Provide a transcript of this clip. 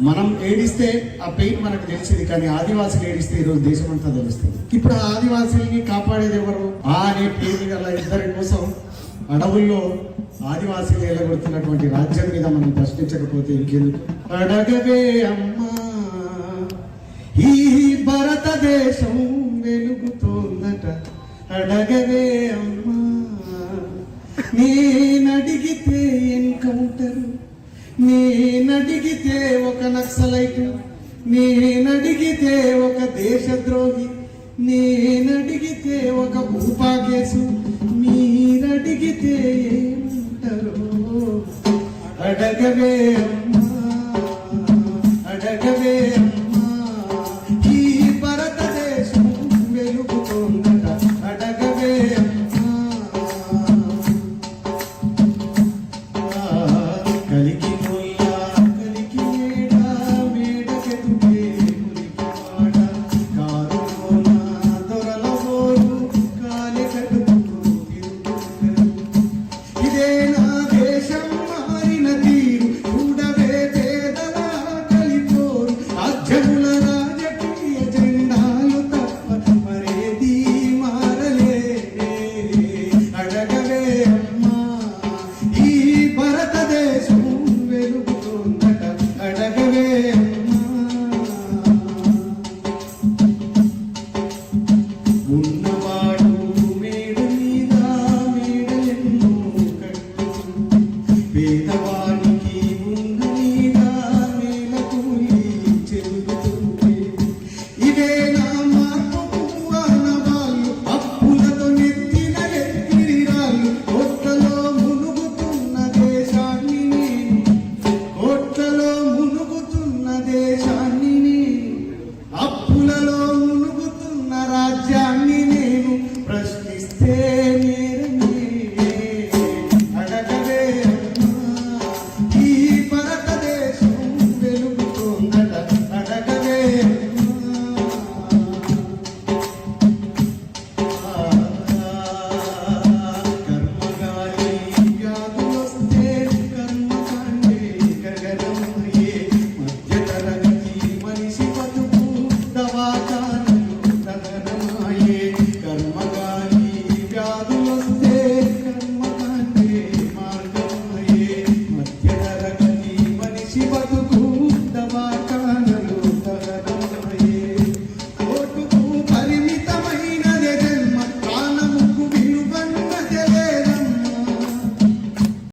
మనం ఏడిస్తే ఆ పెయిన్ మనకు తెలిసింది కానీ ఆదివాసులు ఏడిస్తే ఈరోజు దేశం అంతా తెలుస్తుంది. ఇప్పుడు ఆ ఆదివాసుల్ని కాపాడేది ఎవరు? ఆ అనే పేరు గల ఇద్దరి కోసం అడవుల్లో ఆదివాసీలు ఎలగొడుతున్నటువంటి రాజ్యం మీద మనం ప్రశ్నించకపోతే ఇంకెందుకు? అడగవే అమ్మా ఈ భారతదేశం వెలుగుతోందట. అడగవే అమ్మా నేనడిగితే నేనడిగితే ఒక నక్సలైట్ నేనడిగితే ఒక దేశద్రోహి నేనడిగితే ఒక భూపా కేసు మీరడిగితే ఏమంటారో అడగవే అమ్మా.